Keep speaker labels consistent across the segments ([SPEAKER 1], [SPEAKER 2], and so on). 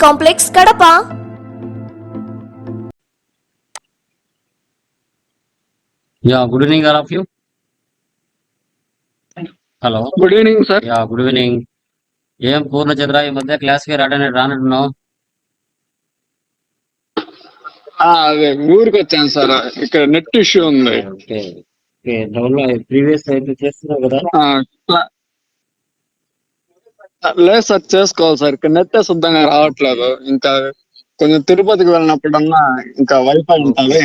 [SPEAKER 1] complex Kadapa.
[SPEAKER 2] Ya good evening all of you hello
[SPEAKER 3] good evening sir
[SPEAKER 2] ya good evening ఏం పూర్ణ చంద్ర ఈ మధ్య క్లాస్కి రాడని రానట్టున్నావు
[SPEAKER 3] ఆ, అదే ఊరికి వచ్చాను సార్ ఇక్కడ నెట్ ఇష్యూ ఉంది.
[SPEAKER 2] ప్రీవియస్ అయితే చేస్తున్నావు కదా?
[SPEAKER 3] లేదు సార్ చేసుకోవాలి సార్. ఇక్కడ నెట్ శుద్ధంగా రావట్లేదు. ఇంకా కొంచెం తిరుపతికి వెళ్ళినప్పుడన్నా ఇంకా వైఫై ఉంటుంది.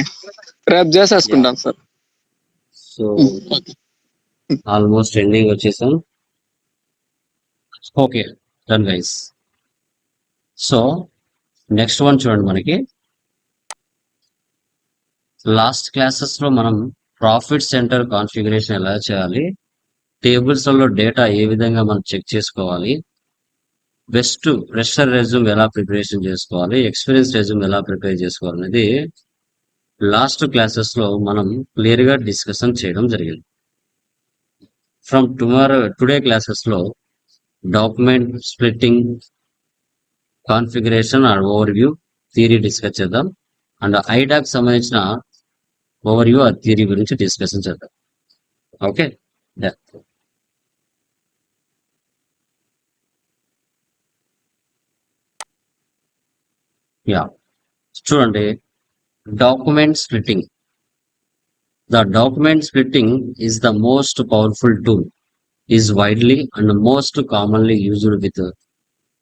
[SPEAKER 3] రేపు చేసేసుకుంటాను సార్.
[SPEAKER 2] సో ఆల్మోస్ట్ ఎండింగ్ వచ్చేసాం. Okay done guys so next one చూడండి మనకి. లాస్ట్ క్లాసెస్లో మనం ప్రాఫిట్ సెంటర్ కాన్ఫిగరేషన్ ఎలా చేయాలి? టేబుల్స్లో డేటా ఏ విధంగా మనం చెక్ చేసుకోవాలి? బెస్ట్ ఫ్రెషర్ రెజ్యూమ్ ఎలా ప్రిపరేషన్ చేసుకోవాలి ఎక్స్పీరియన్స్ రెజ్యూమ్ ఎలా ప్రిపేర్ చేసుకోవాలి అనేది లాస్ట్ క్లాసెస్లో మనం క్లియర్గా డిస్కషన్ చేయడం జరిగింది. ఫ్రమ్ టుమారో టుడే క్లాసెస్లో document splitting configuration or overview theory discuss చేద్దాం. అండ్ ఐడాక్ సంబంధించిన ఓవర్ వ్యూ ఆ థియరీ గురించి డిస్కషన్ చేద్దాం. ఓకే యా చూడండి document splitting The document splitting is the most powerful tool, is widely and most commonly used with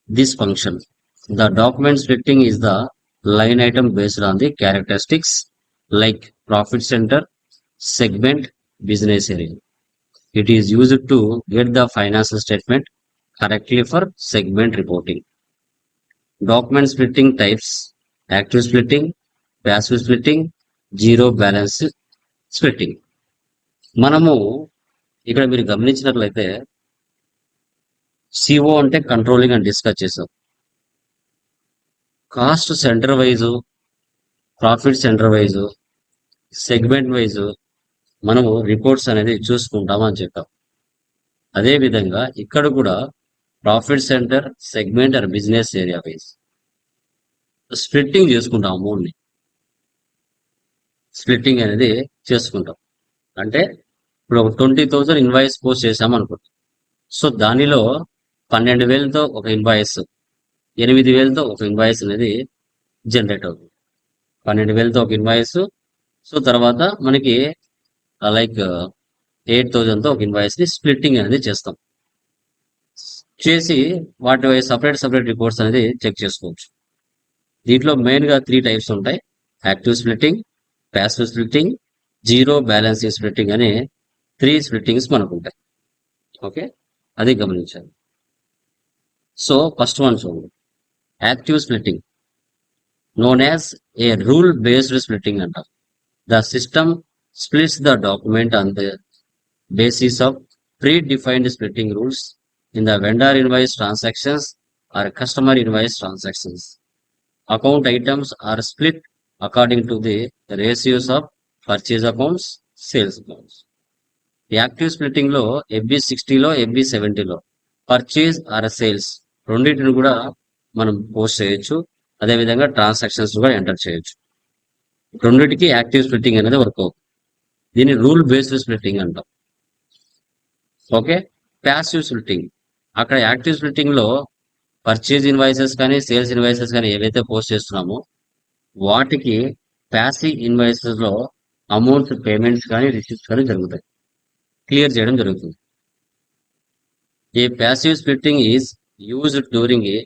[SPEAKER 2] this function. The document splitting is the line item based on the characteristics like profit center, segment, business area. It is used to get the financial statement correctly for segment reporting. Document splitting types active splitting passive splitting zero balance splitting మనము ఇక్కడ మీరు గమనించినట్లయితే CO అంటే controlling అని discuss చేసాం cost center wise profit center wise segment wise మనము reports అనేది చూసుకుంటామని చెప్పాం. అదే విధంగా ఇక్కడ కూడా profit center segment and business area wise splitting చేసుకుంటాం అమౌంట్ని. స్ప్లిట్టింగ్ అనేది చేసుకుంటాం. అంటే ఇప్పుడు ఒక ట్వంటీ థౌసండ్ ఇన్వాయిస్ పోస్ట్ చేసాం అనుకుంటాం సో దానిలో పన్నెండు వేలతో ఒక ఇన్వాయిస్ ఎనిమిది వేలతో ఒక ఇన్వాయిస్ అనేది జనరేట్ అవుతుంది. పన్నెండు వేలతో ఒక ఇన్వాయిస్ సో తర్వాత మనకి లైక్ ఎయిట్ థౌజండ్తో ఒక ఇన్వాయిస్ని స్ప్లిట్టింగ్ అనేది చేస్తాం. చేసి వాటి సపరేట్ సపరేట్ రిపోర్ట్స్ అనేది చెక్ చేసుకోవచ్చు. దీంట్లో మెయిన్గా త్రీ టైప్స్ ఉంటాయి. Active splitting passive splitting zero balancing splitting అనే త్రీ స్ప్లిట్టింగ్స్ మనకు ఉంటాయి. ఓకే? అది గమనించాలి. సో ఫస్ట్ వన్ చూడండి. Active splitting known as a rule based splitting అంటారు. The system splits the document on the basis of predefined splitting in the vendor invoice transactions or customer invoice transactions account items are split according to the ratios of purchase accounts, sales accounts. Active స్ప్లిట్టింగ్లో FB సిక్స్టీలో FB సెవెంటీలో purchase or sales రెండింటిని కూడా మనం post చేయొచ్చు. అదే విధంగా transactions కూడా enter చేయొచ్చు. రెండింటికి యాక్టివ్ స్ప్లిట్టింగ్ అనేది వర్క్ అవుతుంది. దీన్ని రూల్ బేస్డ్ స్ప్లిట్టింగ్ అంటాం. ఓకే ప్యాసివ్ స్ప్లిట్టింగ్ అక్కడ యాక్టివ్ స్ప్లిట్టింగ్లో పర్చేజ్ ఇన్వాయిసెస్ కానీ సేల్స్ ఇన్వాయిసెస్ కానీ ఏవైతే పోస్ట్ చేస్తున్నామో వాటికి ప్యాసివ్ ఇన్వాయిసెస్లో అమౌంట్ పేమెంట్స్ కానీ రిసీప్ట్స్ కానీ జరుగుతాయి. క్లియర్ చేయడం జరుగుతుంది. A passive splitting is used during a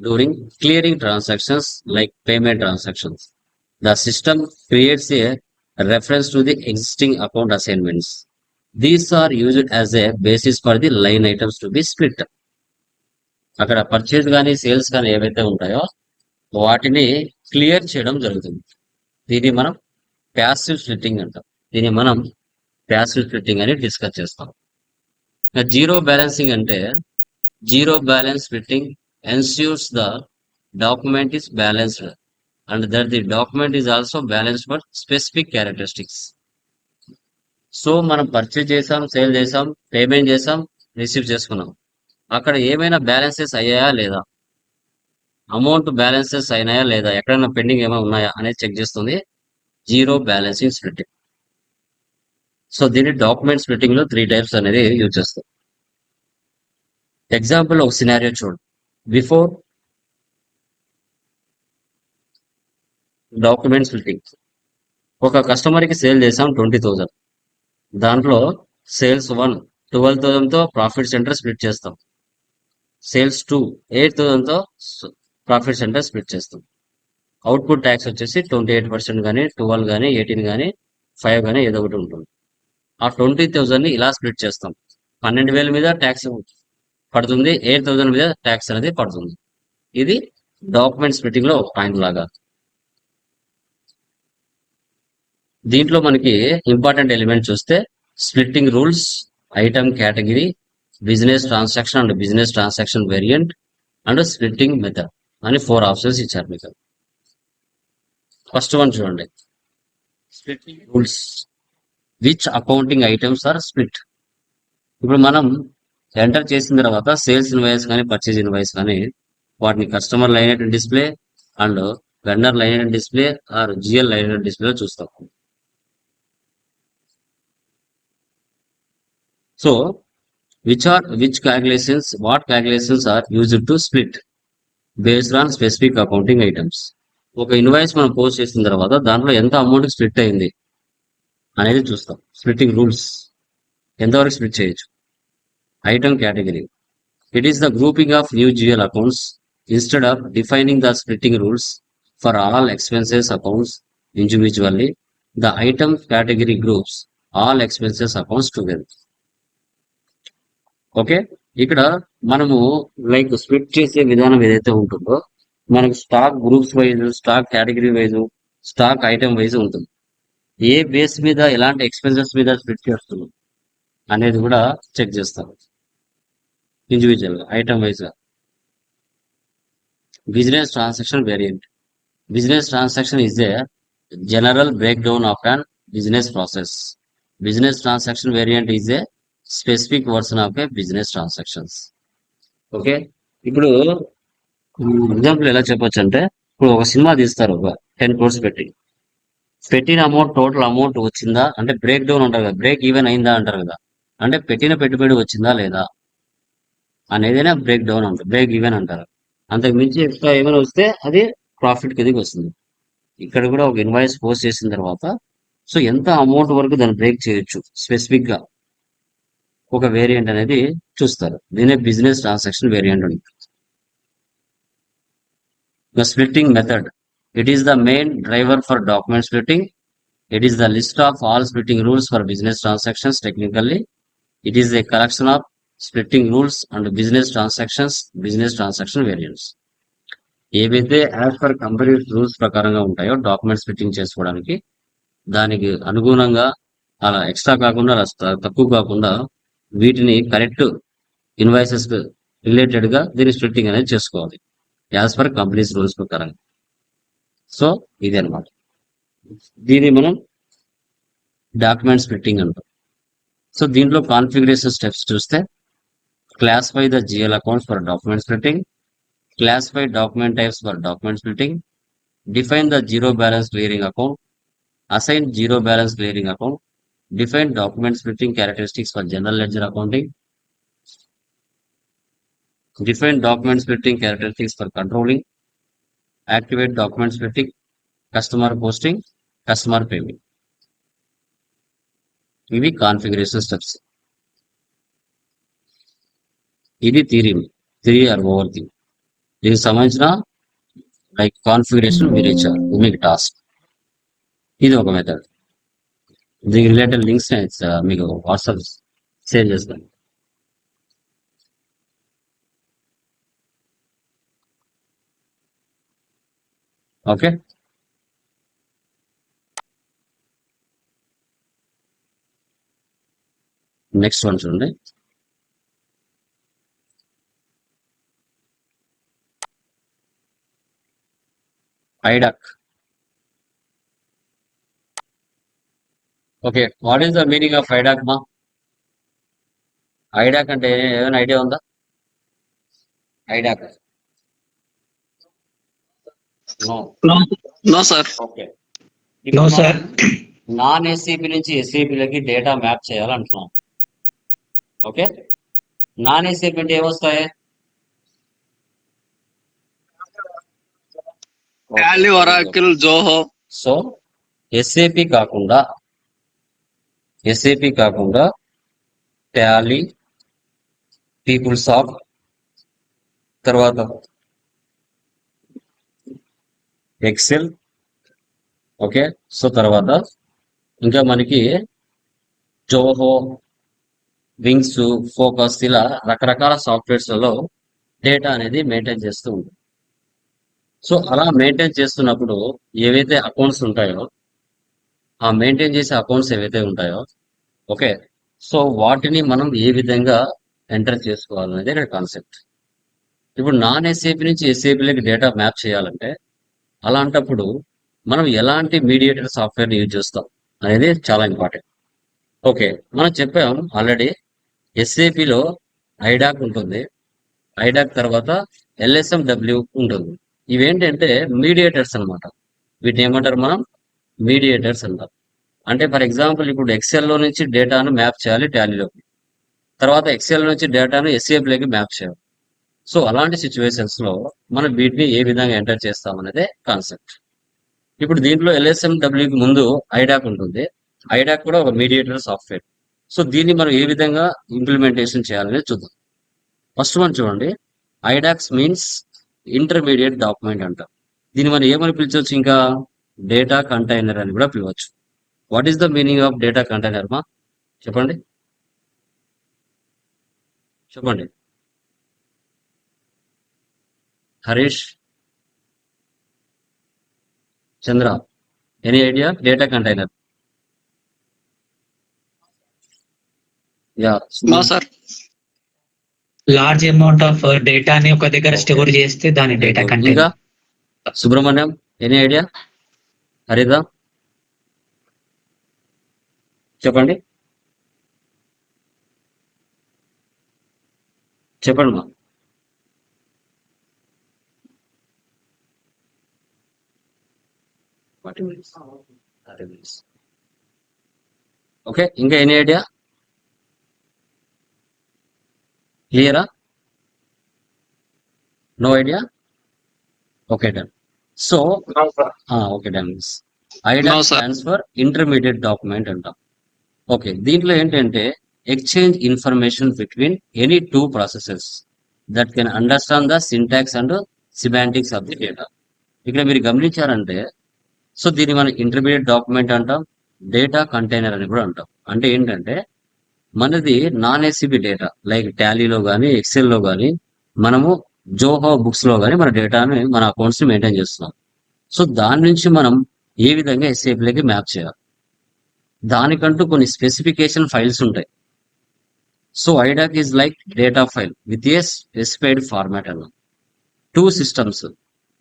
[SPEAKER 2] during clearing transactions like payment transactions the system creates a reference to the existing account assignments these are used as a basis for the line items to be split అక్కడ purchase కానీ sales కానీ ఏవైతే ఉంటాయో వాటిని clear చేయడం జరుగుతుంది. దీన్ని మనం ప్యాసివ్ స్ప్లిట్టింగ్ అంటాం. దీన్ని మనం ప్యాసివ్ స్ప్లిట్టింగ్ అని డిస్కస్ చేస్తాం. జీరో బ్యాలెన్సింగ్ అంటే zero balance splitting ensures the document is balanced and that the document is also balanced for specific characteristics so మనం పర్చేజ్ చేసాం సేల్ చేసాం పేమెంట్ చేసాం రిసీవ్ చేసుకున్నాం. అక్కడ ఏమైనా బ్యాలెన్సెస్ అయ్యాయా లేదా? అమౌంట్ బ్యాలెన్సెస్ అయినాయా లేదా? ఎక్కడైనా పెండింగ్ ఏమైనా ఉన్నాయా అనేది చెక్ చేస్తుంది. జీరో బ్యాలెన్సింగ్ స్ప్లిట్టింగ్ సో దీన్ని డాక్యుమెంట్ స్ప్లిట్టింగ్లో త్రీ టైప్స్ అనేది యూజ్ చేస్తాం. ఎగ్జాంపుల్ ఒక సినారియో చూడు. బిఫోర్ డాక్యుమెంట్ స్ప్లిట్టింగ్ ఒక కస్టమర్కి సేల్ చేసాం ట్వంటీ థౌజండ్ దాంట్లో సేల్స్ వన్ ట్వెల్వ్ థౌసండ్తో ప్రాఫిట్ సెంటర్ స్ప్లిట్ చేస్తాం. సేల్స్ టూ ఎయిట్ థౌజండ్తో ప్రాఫిట్ సెంటర్ స్ప్లిట్ చేస్తాం. అవుట్పుట్ ట్యాక్స్ వచ్చేసి ట్వంటీ ఎయిట్ పర్సెంట్ కానీ ట్వెల్వ్ కానీ ఎయిటీన్ కానీ ఫైవ్ కానీ ఏదో ఒకటి ఉంటుంది. ఆ ట్వంటీ థౌజండ్ని ఇలా స్ప్లిట్ చేస్తాం. పన్నెండు వేల మీద ట్యాక్స్ పడుతుంది ఎయిట్ థౌసండ్ మీద ట్యాక్స్ అనేది పడుతుంది. ఇది డాక్యుమెంట్ స్ప్లిటింగ్లో ఒక పాయింట్ లాగా. దీంట్లో మనకి ఇంపార్టెంట్ ఎలిమెంట్ చూస్తే splitting rules item category business transaction and business transaction variant and splitting method అని ఫోర్ ఆప్షన్స్ ఇచ్చారు మీకు. ఫస్ట్ వన్ చూడండి. Splitting rules. Which accounting items are split? ఇప్పుడు మనం ఎంటర్ చేసిన తర్వాత సేల్స్ ఇన్వాయిస్ కానీ పర్చేజ్ ఇన్వాయిస్ కానీ వాటిని customer line display and vendor line display or GL line display చూస్తాం. So which are which calculations what calculations are used to split based on specific accounting items ఒక invoice మనం post చేసిన తర్వాత దాంట్లో ఎంత amount split అయింది అనేది చూస్తాం. స్ప్లిట్టింగ్ రూల్స్ ఎంతవరకు స్ప్లిట్ చేయొచ్చు? Item category it is the grouping of new GL accounts instead of defining the splitting rules for all expenses accounts individually the item category groups all expenses accounts together okay? ఇక్కడ మనము like split చేసే విధానం ఏదైతే ఉంటుందో మనకు stock groups wise stock category wise stock item wise ఉంటుంది. A base మీద ఎలాంటి ఎక్స్పెన్సెస్ మీద స్ప్లిట్ చేస్తున్నాం అనేది కూడా చెక్ చేస్తాం. ఇండివిజువల్గా ఐటమ్ వైజ్గా business transaction variant business transaction is a general break down of an business process business transaction variant is a specific version of a business transactions. Okay? ఇప్పుడు ఎగ్జాంపుల్ ఎలా చెప్పొచ్చు అంటే ఇప్పుడు ఒక సినిమా తీస్తారు ఒక టెన్ క్రోర్స్ పెట్టి. పెట్టిన అమౌంట్ టోటల్ అమౌంట్ వచ్చిందా? అంటే బ్రేక్ డౌన్ అంటారు కదా బ్రేక్ ఈవెన్ అయిందా అంటారు కదా. అంటే పెట్టిన పెట్టుబడి వచ్చిందా లేదా? అనేదైనా బ్రేక్ డౌన్ అంటారు బ్రేక్ ఈవెన్ అంటారు. అంతకు మించి ఎక్స్ట్రా ఏమైనా వస్తే అది ప్రాఫిట్ కిందకి వస్తుంది. ఇక్కడ కూడా ఒక ఇన్వాయిస్ పోస్ట్ చేసిన తర్వాత సో ఎంత అమౌంట్ వరకు దాన్ని బ్రేక్ చేయొచ్చు స్పెసిఫిక్గా? ఒక వేరియంట్ అనేది చూస్తారు. దీనే బిజినెస్ ట్రాన్సాక్షన్ వేరియంట్ ఉంటుంది splitting method it is the main driver for document splitting it is the list of all splitting rules for business transactions technically it is the collection of splitting rules and business transactions business transaction variants ఏవైతే as per company rules ప్రకారంగా ఉంటాయో document splitting చేసుకోవడానికి దానికి అనుగుణంగా అలా extra కాకుండా తక్కువ కాకుండా వీటిని కరెక్ట్ ఇన్వాయిసెస్ రిలేటెడ్గా దీని స్ప్లిట్టింగ్ అనేది చేసుకోవాలి. యాజ్ పర్ కంపెనీస్ రూల్స్ ప్రకారం. సో ఇది అనమాట దీన్ని మనం డాక్యుమెంట్ స్ప్లిట్టింగ్ అంటాం. సో దీంట్లో కాన్ఫిగరేషన్ స్టెప్స్ చూస్తే classify the GL accounts for document splitting classify document types for document splitting define the zero balance clearing account assign zero balance clearing account define document splitting characteristics for general ledger accounting define document splitting characteristics for controlling activate document splitting customer posting customer payment ఇవి configuration steps ఇది theory theory or over thing దీనికి సంబంధించిన like configuration మీరు ఇచ్చారు ఇది మీకు task ఇది ఒక మెథడ్ దీనికి రిలేటెడ్ లింక్స్ మీకు వాట్సాప్ షేర్ చేస్తాను. ఓకే నెక్స్ట్ వన్ చూడండి. IDoc okay. What is the meaning of IDoc మా ఐడాక్ అంటే ఏమైనా ఐడియా ఉందా? IDoc no
[SPEAKER 3] sir
[SPEAKER 2] okay
[SPEAKER 4] no sir
[SPEAKER 2] non SCP నుంచి ఎస్సీపీలకి డేటా మ్యాప్ చేయాలంటున్నాం. ఓకే నాన్ ఎస్సీపీ అంటే ఏమొస్తాయి?
[SPEAKER 3] జోహో
[SPEAKER 2] సో ఎస్ఏపి కాకుండా ఎస్ఏపి కాకుండా టాలీ పీపుల్ సాఫ్ట్ తర్వాత ఎక్సెల్ ఓకే? సో తర్వాత ఇంకా మనకి జోహో వింగ్స్ ఫోకస్ ఇలా రకరకాల సాఫ్ట్వేర్స్లలో డేటా అనేది మెయింటైన్ చేస్తూ ఉంటుంది సో అలా మెయింటైన్ చేస్తున్నప్పుడు ఏవైతే అకౌంట్స్ ఉంటాయో ఆ మెయింటైన్ చేసే అకౌంట్స్ ఏవైతే ఉంటాయో ఓకే సో వాటిని మనం ఏ విధంగా ఎంటర్ చేసుకోవాలనేది ఇక్కడ కాన్సెప్ట్ ఇప్పుడు నాన్ ఎస్ఏపి నుంచి ఎస్ఏపీలకి డేటా మ్యాప్ చేయాలంటే అలాంటప్పుడు మనం ఎలాంటి మీడియేటర్ సాఫ్ట్వేర్ యూజ్ చేస్తాం అనేది చాలా ఇంపార్టెంట్ ఓకే మనం చెప్పాం ఆల్రెడీ ఎస్ఏపిలో ఐడాక్ ఉంటుంది. ఐడాక్ తర్వాత ఎల్ఎస్ఎం డబ్ల్యూ ఉంటుంది. ఇవేంటంటే మీడియేటర్స్ అన్నమాట. వీటిని ఏమంటారు మనం? మీడియేటర్స్ అంటారు. అంటే ఫర్ ఎగ్జాంపుల్ ఇప్పుడు ఎక్సెల్లో నుంచి డేటాను మ్యాప్ చేయాలి టాలీలోకి తర్వాత ఎక్సెల్ నుంచి డేటాను SAP మ్యాప్ చేయాలి. సో అలాంటి సిచ్యువేషన్స్లో మనం వీటిని ఏ విధంగా ఎంటర్ చేస్తామనేదే కాన్సెప్ట్ ఇప్పుడు దీంట్లో ఎల్ఎస్ఎం డబ్ల్యూకి ముందు ఐడాక్ ఉంటుంది. ఐడాక్ కూడా ఒక మీడియేటర్ సాఫ్ట్వేర్. సో దీన్ని మనం ఏ విధంగా ఇంప్లిమెంటేషన్ చేయాలనేది చూద్దాం. ఫస్ట్ మనం చూడండి. ఐడాక్స్ మీన్స్ ఇంటర్మీడియట్ డాక్యుమెంట్ అంటాం దీన్ని మనం ఏమని పిలిచవచ్చు ఇంకా? డేటా కంటైనర్ అని కూడా పిలవచ్చు. What is the meaning of data container మా? చెప్పండి. చెప్పండి. Harish Chandra any idea data container ya
[SPEAKER 3] sir
[SPEAKER 4] large amount of డేటాని ఒక దగ్గర స్టోర్ చేస్తే దాని data container
[SPEAKER 2] Subrahmanyam any idea హరిదా చెప్పండి. చెప్పండి మా. ఓకే ఇంకా ఎనీ ఐడియా? క్లియరా? No idea? Okay done. So okay done IDoc
[SPEAKER 3] No, sir.
[SPEAKER 2] Stands for intermediate document అంటాం. ఓకే దీంట్లో ఏంటంటే exchange information between any two processes that can understand the syntax and semantics of the data ఇక్కడ మీరు గమనించారంటే so దీన్ని మనం intermediate document అంటాం data container అని కూడా అంటాం. అంటే ఏంటంటే మనది నాన్ ఎస్సిబి డేటా లైక్ టాలీలో కానీ ఎక్సెల్లో కానీ మనము జోహో బుక్స్లో కానీ మన డేటాని మన అకౌంట్స్ని మెయింటైన్ చేస్తున్నాం. సో దాని నుంచి మనం ఏ విధంగా SAP మ్యాప్ చేయాలి? దానికంటూ కొన్ని స్పెసిఫికేషన్ ఫైల్స్ ఉంటాయి. So IDoc is like data file with a specified format అన్న. Two systems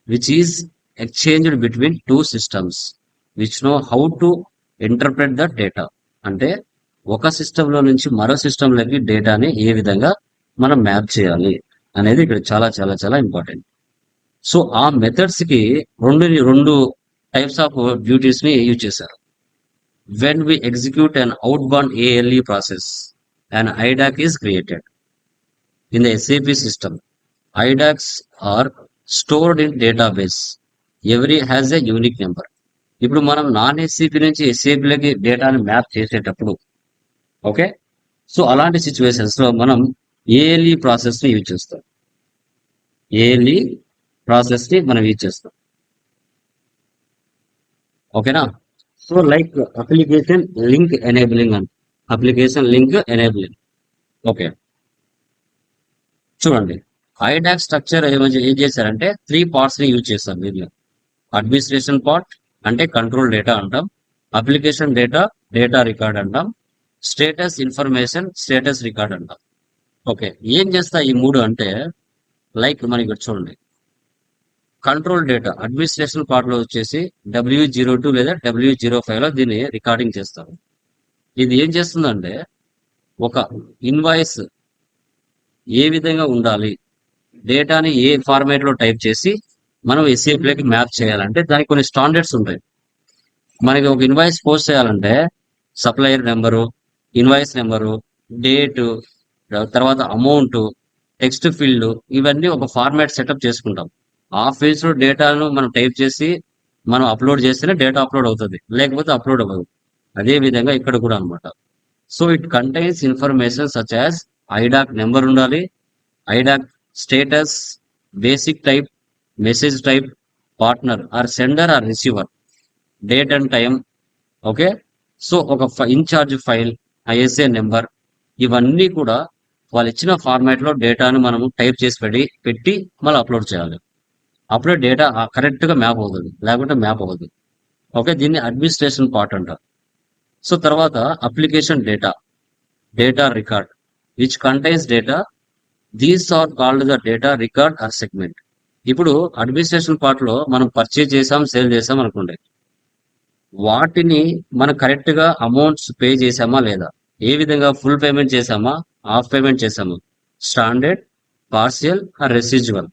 [SPEAKER 2] which is exchanged between two systems which know how to interpret the data. అంటే ఒక సిస్టంలో నుంచి మరో సిస్టంలోకి డేటాని ఏ విధంగా మనం మ్యాప్ చేయాలి? అనేది ఇక్కడ చాలా చాలా చాలా ఇంపార్టెంట్ సో ఆ మెథడ్స్కి రెండు రెండు టైప్స్ ఆఫ్ డ్యూటీస్ని యూజ్ చేశారు. When we execute an outbound ALE process and IDoc is created in the SAP system IDocs are stored in database every has a unique number ఇప్పుడు మనం నాన్ ఎస్సీపీ నుంచి ఎస్ఏపీలకి డేటాని మ్యాప్ చేసేటప్పుడు okay so అలాంటి సిచ్యువేషన్స్లో మనం ALE ప్రాసెస్ని use చేస్తాం. ఏఎల్ఈ ప్రాసెస్ని మనం యూజ్ చేస్తాం. ఓకేనా? So like application link enabling అని. Application link enabling. ఓకే. చూడండి. ఐడాక్ స్ట్రక్చర్ ఏం చేశారంటే త్రీ పార్ట్స్ని యూజ్ చేస్తాం దీనిలో అడ్మినిస్ట్రేషన్ పార్ట్ అంటే కంట్రోల్ డేటా అంటాం. అప్లికేషన్ డేటా డేటా రికార్డ్ అంటాం. స్టేటస్ ఇన్ఫర్మేషన్ స్టేటస్ రికార్డ్ అంటాం. ఓకే. ఏం చేస్తా ఈ మూడు అంటే లైక్ మనకి ఇక్కడ చూడండి. కంట్రోల్ డేటా అడ్మినిస్ట్రేషన్ పార్ట్లో వచ్చేసి డబ్ల్యూ జీరో టూ లేదా డబ్ల్యూ జీరో ఫైవ్లో దీన్ని రికార్డింగ్ చేస్తారు. ఇది ఏం చేస్తుందంటే ఒక ఇన్వాయిస్ ఏ విధంగా ఉండాలి డేటాని ఏ ఫార్మాట్లో టైప్ చేసి మనం ఎస్ఏపీలోకి మ్యాప్ చేయాలంటే దానికి కొన్ని స్టాండర్డ్స్ ఉంటాయి. మనకి ఒక ఇన్వాయిస్ పోస్ట్ చేయాలంటే supplier number invoice number date తర్వాత అమౌంట్ టెక్స్ట్ ఫీల్డ్ ఇవన్నీ ఒక ఫార్మాట్ సెటప్ చేసుకుంటాం. ఆ ఫీల్డ్స్లో డేటాను మనం టైప్ చేసి మనం అప్లోడ్ చేస్తేనే డేటా అప్లోడ్ అవుతుంది. లేకపోతే అప్లోడ్ అవ్వదు. అదే విధంగా ఇక్కడ కూడా అన్నమాట. So it contains information such as IDoc number ఉండాలి. IDoc status basic type message type partner or sender or receiver date and time okay so ఒక in charge file ISA number ఇవన్నీ కూడా వాళ్ళు ఇచ్చిన ఫార్మాట్లో డేటాను మనము టైప్ చేసి పెట్టి పెట్టి మళ్ళీ అప్లోడ్ చేయాలి. అప్పుడే డేటా కరెక్ట్గా మ్యాప్ అవుతుంది. లేకుంటే మ్యాప్ అవ్వదు. ఓకే దీన్ని అడ్మినిస్ట్రేషన్ పార్ట్ అంటారు సో తర్వాత application data data record which contains data these are called the data record or segment ఇప్పుడు అడ్మినిస్ట్రేషన్ పార్ట్లో మనం పర్చేజ్ చేసాం సేల్ చేసాం అనుకోండి. వాటిని మనం కరెక్ట్గా అమౌంట్స్ పే చేసామా లేదా? ఏ విధంగా ఫుల్ పేమెంట్ చేసామా? హాఫ్ పేమెంట్ చేసాము standard partial or residual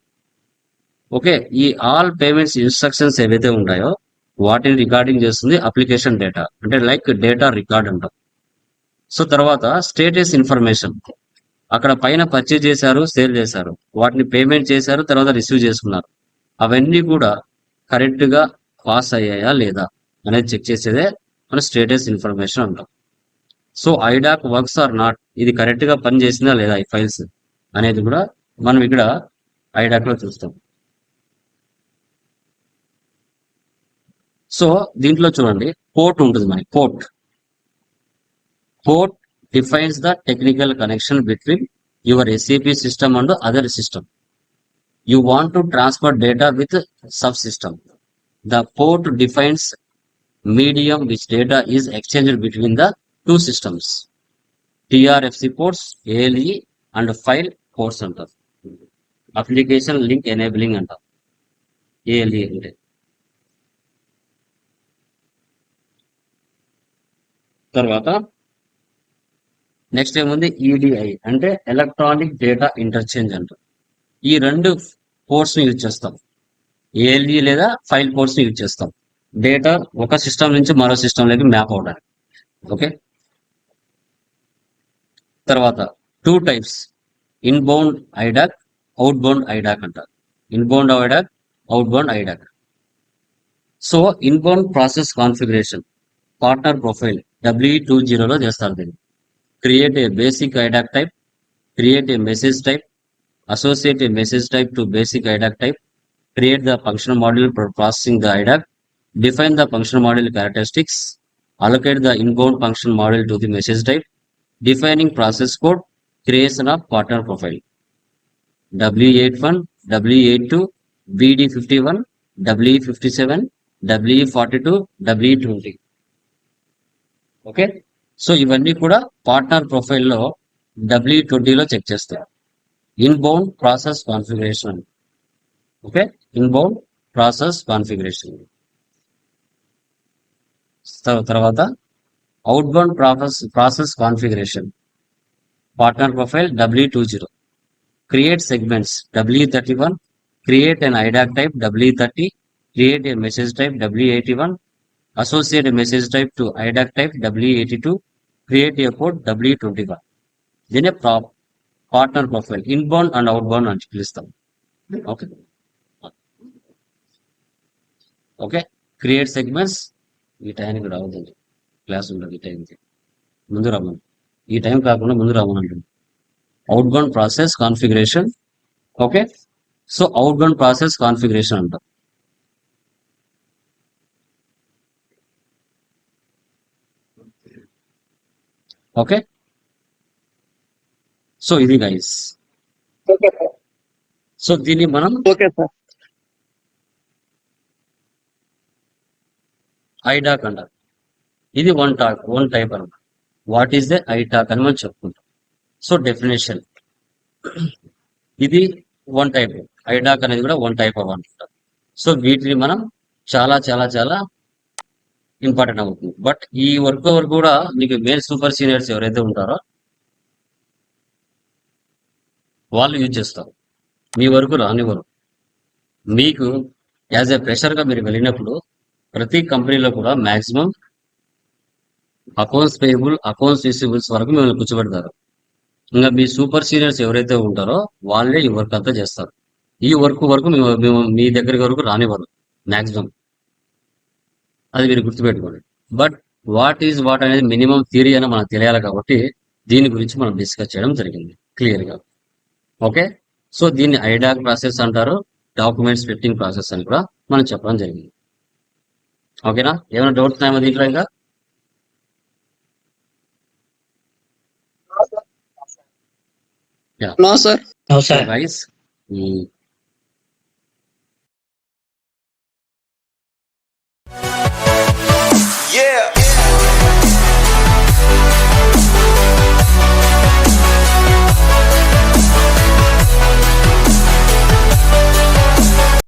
[SPEAKER 2] okay ఈ ఆల్ పేమెంట్స్ ఇన్స్ట్రక్షన్స్ ఏవైతే ఉంటాయో వాటిని రికార్డింగ్ చేస్తుంది అప్లికేషన్ డేటా అంటే లైక్ డేటా రికార్డ్ అంటాం. సో తర్వాత స్టేటస్ ఇన్ఫర్మేషన్ అక్కడ పైన పర్చేజ్ చేశారు సేల్ చేశారు. వాటిని పేమెంట్ చేశారు తర్వాత రిసీవ్ చేసుకున్నారు. అవన్నీ కూడా కరెక్ట్గా పాస్ అయ్యాయా లేదా అనేది చెక్ చేసేదే మన స్టేటస్ ఇన్ఫర్మేషన్ అంటాం. So IDoc works or not ఇది కరెక్ట్గా పనిచేసిందా లేదా ఈ ఫైల్స్ అనేది కూడా మనం ఇక్కడ ఐడాక్లో చూస్తాం. సో దీంట్లో చూడండి పోర్ట్ ఉంటుంది మనకి port port defines the technical connection between your SAP system and other system you want to transfer data with sub system the port defines medium which data is exchange between the two systems TRFC ports ALE and file ports అంటారు. Application link enabling అంటారు. ALE అంటే. తర్వాత next ఏముంది? EDI అంటే electronic data interchange అంటారు. ఈ రెండు పోర్ట్స్ని యూజ్ చేస్తాం. ఏఎల్ఈ లేదా ఫైల్ పోర్ట్స్ని యూజ్ చేస్తాం. డేటా ఒక సిస్టమ్ నుంచి మరో సిస్టంలోకి మ్యాప్ అవడానికి ఓకే తర్వాత two types inbound IDoc outbound IDoc అంట inbound IDoc outbound IDoc so inbound process configuration partner profile W two జీరోలో చేస్తారు దీన్ని. Create a basic IDoc type create a message type associate a message type to basic IDoc type create the function module processing the IDoc define the function model characteristics allocate the inbound function model to the message type defining process code creation of partner profile. W eight one W eight two BD fifty one W fifty seven W forty two W twenty okay so ఇవన్నీ కూడా partner ప్రొఫైల్లో W ట్వంటీలో check చేస్తారు inbound process configuration okay inbound process configuration తర్వాత outbound process process configuration partner profile W two zero create segments W thirty one create an IDoc type W thirty create a message type W eighty one associate a message type to IDoc type W eighty two create a code W twenty one దీనే partner profile inbound and outbound అని పిలుస్తాం. Okay okay create segments ఈ టైంకి రావద్దండి. Class ఉండదు ఈ టైంకి. ముందు రమ్మని. ఈ టైం కాకుండా ముందు రమ్మని అంటుంది outbound process configuration okay so outbound process configuration అంటాం ఓకే సో ఇది గైస్ సో దీన్ని మనం ఐడాక్ అంటారు. ఇది వన్ టాక్ వన్ టైప్ అనమాట వాట్ ఈస్ ద ఐటాక్ అని మనం చెప్పుకుంటాం. సో డెఫినేషన్ ఇది వన్ టైప్ ఐడాక్ అనేది కూడా వన్ టైప్ ఆఫ్ అంటారు సో వీటిని మనం చాలా చాలా చాలా ఇంపార్టెంట్ అవుతుంది. బట్ ఈ వర్క్ వరకు కూడా మీకు మేల్ సూపర్ సీనియర్స్ ఎవరైతే ఉంటారో వాళ్ళు యూజ్ చేస్తారు. మీ వరకు రానివ్వరు. మీకు యాజ్ ఎ ప్రెషర్గా మీరు వెళ్ళినప్పుడు ప్రతి కంపెనీలో కూడా maximum accounts payable accounts receivables వరకు మిమ్మల్ని కూర్చోబెడతారు. ఇంకా మీ సూపర్ సీనియర్స్ ఎవరైతే ఉంటారో వాళ్ళే ఈ వర్క్ అంతా చేస్తారు. ఈ వర్క్ వరకు మేము మీ దగ్గరికి వరకు రానివ్వరు మ్యాక్సిమం అది మీరు గుర్తుపెట్టుకోండి. బట్ వాట్ ఈజ్ వాట్ అనేది మినిమం థియరీ అని మనకు తెలియాలి కాబట్టి దీని గురించి మనం డిస్కస్ చేయడం జరిగింది క్లియర్గా ఓకే? సో దీన్ని ఐడాక్ ప్రాసెస్ అంటారు డాక్యుమెంట్ స్ప్లిట్టింగ్ ప్రాసెస్ అని కూడా మనం చెప్పడం జరిగింది. ఓకేనా? ఏమైనా డౌట్స్ ఉన్నాయో దీంట్లో ఇంకా?
[SPEAKER 3] Tá yeah.
[SPEAKER 4] No, sir.
[SPEAKER 2] No, sir. Mm. Yeah.